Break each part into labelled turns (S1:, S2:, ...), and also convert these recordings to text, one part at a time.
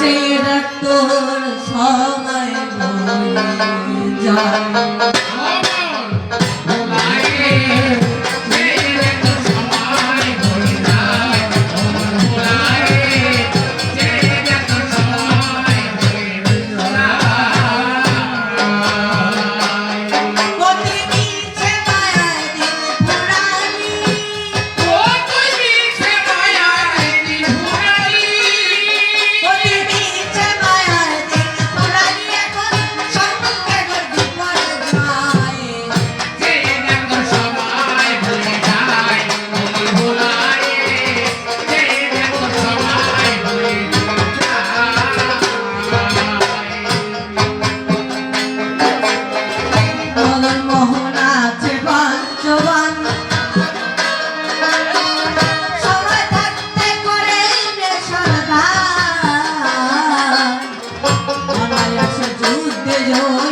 S1: চেরা তোর সময় যায়। জয়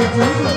S1: Thank you.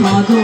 S1: Mm-hmm.